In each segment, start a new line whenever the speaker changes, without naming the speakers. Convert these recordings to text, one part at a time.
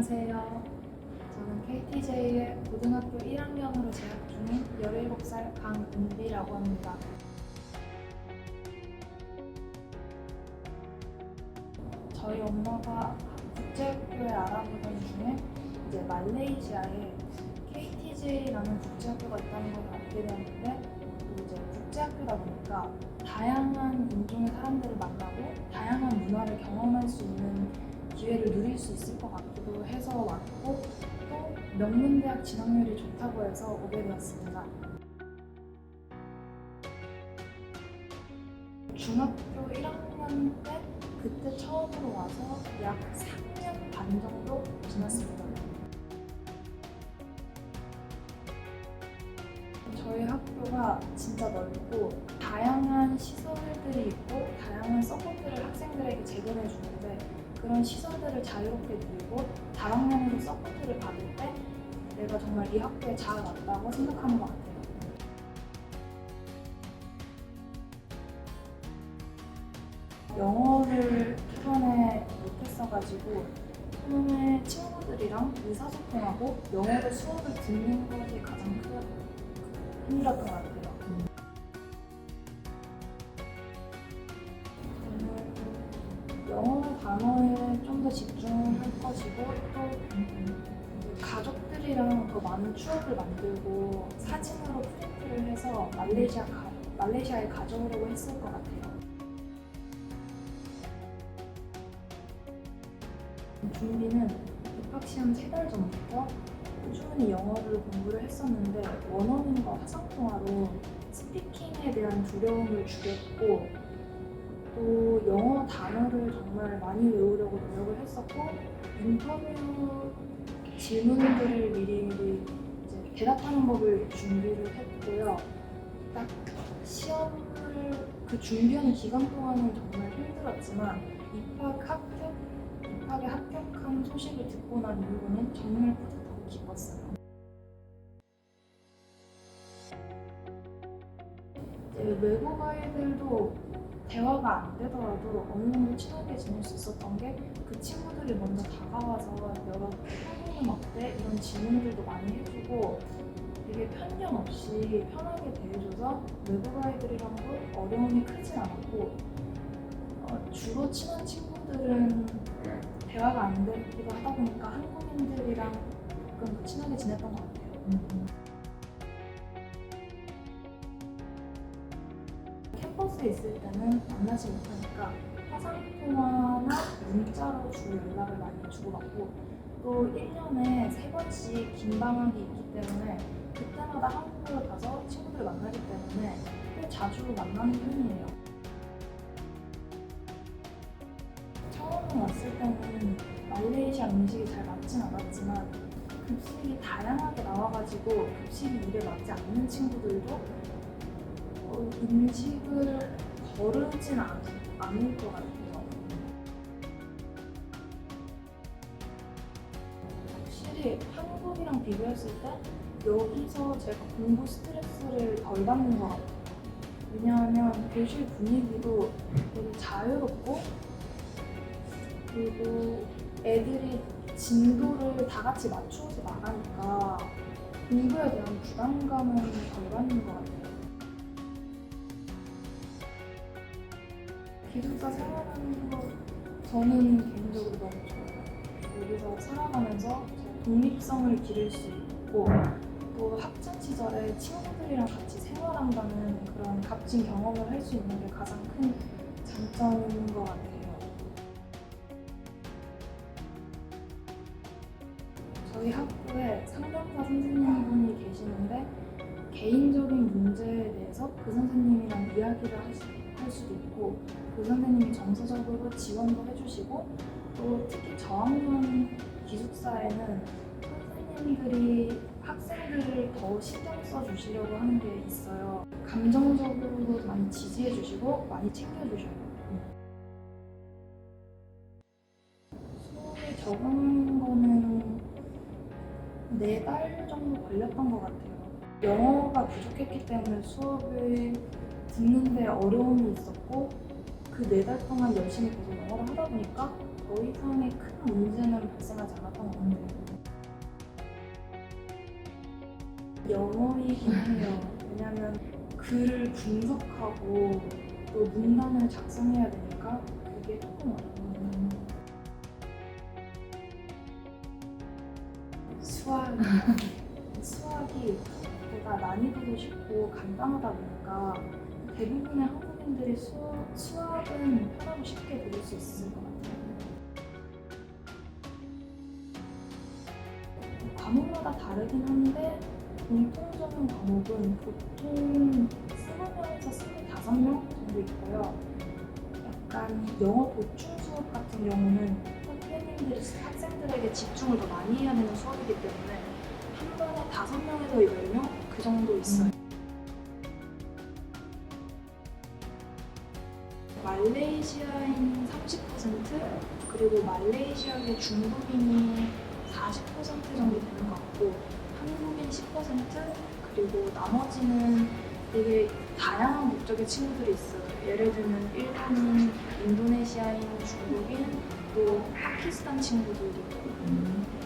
안녕하세요. 저는 KTJ의 고등학교 1학년으로 재학 중인 17살 강은비라고 합니다. 저희 엄마가 국제학교에 알아보던 중에 이제 말레이시아에 KTJ라는 국제학교가 있다는 걸 알게 되었는데 또 이제 국제학교다 보니까 다양한 인종의 사람들을 만나고 다양한 문화를 경험할 수 있는 기회를 누릴 수 있을 것 같 기도 해서 왔고 또 명문대학 진학률이 좋다고 해서 오게 되었습니다. 중학교 1학년 때 그때 처음으로 와서 약 3년 반 정도 지났습니다. 저희 학교가 진짜 넓고 다양한 시설들이 있고 다양한 서포트를 학생들에게 제공해 주는데 그런 시설들을 자유롭게 누리고 다방면으로 서포트를 받을 때 내가 정말 이 학교에 잘 왔다고 생각하는 것 같아요. 영어를 초반에 못했어가지고 처음에 친구들이랑 의사소통하고 영어로 수업을 듣는 것이 가장 큰 힘들었던 것 같아요. 영어 단어에 좀 더 집중할 것이고 또 가족들이랑 더 많은 추억을 만들고 사진으로 프린트를 해서 말레이시아 가, 말레이시아에 가져오려고 했을 것 같아요. 준비는 입학 시험 세달 전부터 꾸준히 영어를 공부를 했었는데 원어민과 화상통화로 스피킹에 대한 두려움을 죽였고 또 영어 단어를 정말 많이 외우려고 노력을 했었고 인터뷰 질문들을 미리미리 이제 대답하는 법을 준비를 했고요. 딱 시험을 그 준비하는 기간 동안은 정말 힘들었지만 입학 합격 입학에 합격한 소식을 듣고 난 이후로는 정말 뿌듯하고 기뻤어요. 외국 아이들도 대화가 안 되더라도 어느 정도 친하게 지낼 수 있었던 게 그 친구들이 먼저 다가와서 여러 한국은 어때? 이런 질문들도 많이 해주고 되게 편견 없이 편하게 대해줘서 외국 아이들이랑 도 어려움이 크진 않았고 어, 주로 친한 친구들은 대화가 안 되기도 하다 보니까 한국인들이랑 조금 더 친하게 지냈던 것 같아요. 캠 퍼스에 있을 때는 만나지 못하니까 화상 통화나 문자로 주로 연락을 많이 주고받고 또 1년에 세 번씩 긴 방학이 있기 때문에 그때마다 한국을 가서 친구들을 만나기 때문에 꽤 자주 만나는 편이에요. 처음 왔을 때는 말레이시아 음식이 잘 맞진 않았지만 급식이 다양하게 나와가지고 급식이 입에 맞지 않는 친구들도 어, 음식을 거르진 않, 않을 것 같아요. 확실히 한국이랑 비교했을 때 여기서 제가 공부 스트레스를 덜 받는 것 같아요. 왜냐하면 교실 분위기도 되게 자유롭고 그리고 애들이 진도를 다 같이 맞추어서 나가니까 공부에 대한 부담감은 덜 받는 것 같아요. 기숙사 생활하는 거 저는 개인적으로 너무 좋아요. 여기서 살아가면서 제 독립성을 기를 수 있고 또 학창 시절에 친구들이랑 같이 생활한다는 그런 값진 경험을 할 수 있는 게 가장 큰 장점인 것 같아요. 저희 학교에 상담사 선생님 그 선생님이랑 이야기를 할 수도 있고 그 선생님이 정서적으로 지원도 해주시고 또 특히 저학년 기숙사에는 선생님들이 학생들을 더 신경 써 주시려고 하는 게 있어요. 감정적으로도 많이 지지해 주시고 많이 챙겨 주셔요. 수업에 적응하는 거는 네 달 정도 걸렸던 것 같아요. 영어가 부족했기 때문에 수업을 듣는데 어려움이 있었고 그 네 달 동안 열심히 계속 영어를 하다 보니까 더 이상의 큰 문제는 발생하지 않았던 것 같아요. 영어이긴 해요. 왜냐면 글을 분석하고 또 문단을 작성해야 되니까 그게 조금 어려워요. 수학 수학이 생각보다 난이도도 쉽고 간단하다 보니까 대부분의 한국인들이 수학, 수학은 편하고 쉽게 배울 수 있을 것 같아요. 과목마다 다르긴 한데 공통적인 과목은 보통 20명에서 25명 정도 있고요. 약간 영어 보충 수업 같은 경우는 선생님들이 학생들에게 집중을 더 많이 해야 되는 수업이기 때문에 한 번에 5명에서 10명 그 정도 있어요. 말레이시아인 30% 그리고 말레이시아계 중국인이 40% 정도 되는 것 같고 한국인 10% 그리고 나머지는 되게 다양한 국적의 친구들이 있어요. 예를 들면 일본인, 인도네시아인, 중국인, 또 파키스탄 친구들도 있고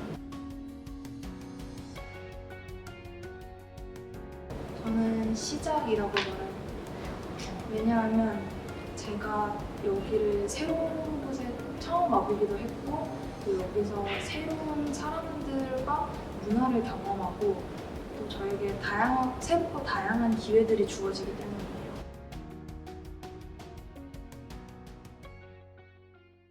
저는 시작이라고 말해요. 왜냐하면 제가 여기를 새로운 곳에 처음 와보기도 했고 또 여기서 새로운 사람들과 문화를 경험하고 또 저에게 다양한 새롭고 다양한 기회들이 주어지기 때문에